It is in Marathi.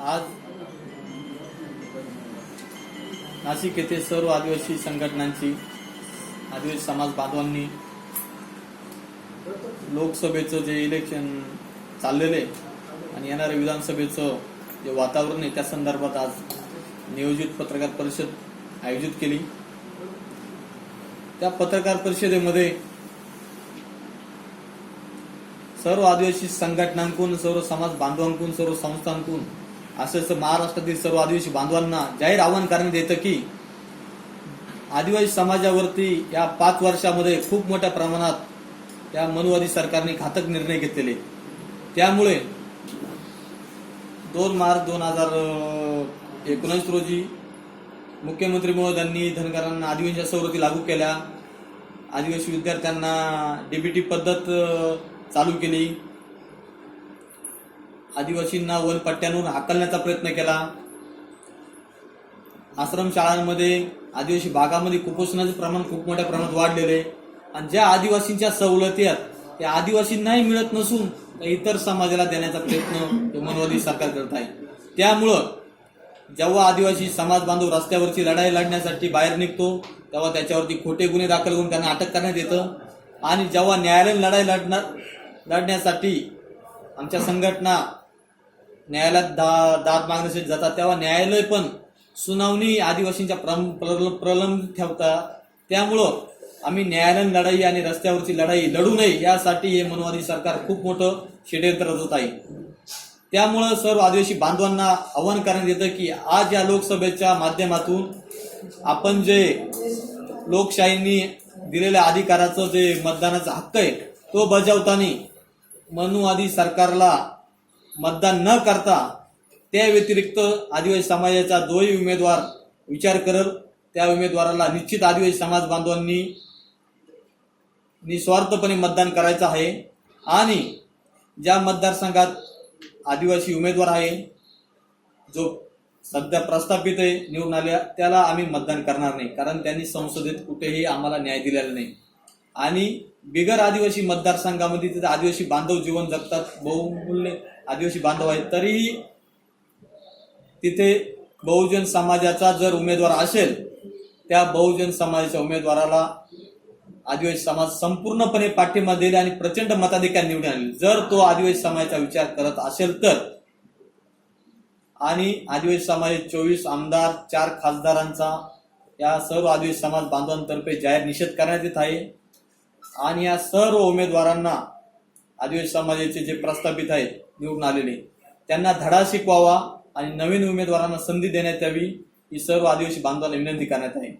आज नाशिक येथे सर्व आदिवासी संघटनांची आदिवासी समाज बांधवांनी लोकसभेचं जे इलेक्शन चाललेलं आहे आणि येणाऱ्या विधानसभेचं जे वातावरण आहे त्या संदर्भात आज नियोजित पत्रकार परिषद आयोजित केली. त्या पत्रकार परिषदेमध्ये सर्व आदिवासी संघटनांकून सर्व समाज बांधवांकून सर्व संस्थांकून असं महाराष्ट्रातील सर्व आदिवासी बांधवांना जाहीर आवाहन करण्यात येतं की आदिवासी समाजावरती या पाच वर्षामध्ये खूप मोठ्या प्रमाणात या मनुवादी सरकारने घातक निर्णय घेतलेले. त्यामुळे दोन मार्च दोन हजार एकोणीस रोजी मुख्यमंत्री महोदयांनी धनगरांना आदिवासी सवलती लागू केल्या. आदिवासी विद्यार्थ्यांना डीबीटी पद्धत चालू केली. आदिवासींना वनपट्ट्यांवरून हाकलण्याचा प्रयत्न केला. आश्रम शाळांमध्ये आदिवासी भागामध्ये कुपोषणाचे प्रमाण खूप मोठ्या प्रमाणात वाढलेले आहे. आणि ज्या आदिवासींच्या सवलती आहेत त्या आदिवासींनाही मिळत नसून इतर समाजाला देण्याचा प्रयत्न हे मनोवादी सरकार करत आहे. त्यामुळं जेव्हा आदिवासी समाज बांधव रस्त्यावरची लढाई लढण्यासाठी बाहेर निघतो तेव्हा त्याच्यावरती खोटे गुन्हे दाखल करून त्यांना अटक करण्यात येतं. आणि जेव्हा न्यायालयीन लढाई लढणार लढण्यासाठी आमच्या संघटना न्यायालयात दा दाद मागण्यासाठी जातात. तेव्हा न्यायालय पण सुनावणी आदिवासींच्या प्रम- प्रल- प्रलंबित ठेवता. त्यामुळं आम्ही न्यायालयीन लढाई आणि रस्त्यावरची लढाई लढू नये यासाठी हे मनोवादी सरकार खूप मोठं षडयंत्र रचत आहे. त्यामुळं सर्व आदिवासी बांधवांना आवाहन करण्यात येतं की आज या लोकसभेच्या माध्यमातून आपण जे लोकशाहींनी दिलेल्या अधिकाराचं जे मतदानाचा हक्क आहे तो बजावताना मनुवादी सरकारला मतदान न करता त्या व्यतिरिक्त आदिवासी समाजाचा दोही उमेदवार विचार करल. त्या उमेदवाराला निश्चित आदिवासी समाज बांधवांनी निस्वार्थपणे मतदान करायचं आहे. आणि ज्या मतदारसंघात आदिवासी उमेदवार आहे जो सध्या प्रस्थापित आहे निवडून आल्या त्याला आम्ही मतदान करणार नाही. कारण त्यांनी संसदेत कुठेही आम्हाला न्याय दिलेला नाही. आणि बिगर आदिवासी मतदारसंघामध्ये तिथे आदिवासी बांधव जीवन जगतात बहुमूल्य आदिवासी बांधव आहेत. तरीही तिथे बहुजन समाजाचा जर उमेदवार असेल त्या बहुजन समाजाच्या उमेदवाराला आदिवासी समाज संपूर्णपणे पाठिंबा देईल आणि प्रचंड मताधिकार निवडून आणेल. जर तो आदिवासी समाजाचा विचार करत असेल तर. आणि आदिवासी समाज चोवीस आमदार चार खासदारांचा या सर्व आदिवासी समाज बांधवांतर्फे जाहीर निषेध करण्यात येत आहे. आणि या सर्व उमेदवारांना आदिवासी समाजाचे जे प्रस्थापित आहेत निवडून आलेले त्यांना धडा शिकवावा आणि नवीन उमेदवारांना संधी देण्यात यावी ही सर्व आदिवासी बांधवांना विनंती करण्यात आहे.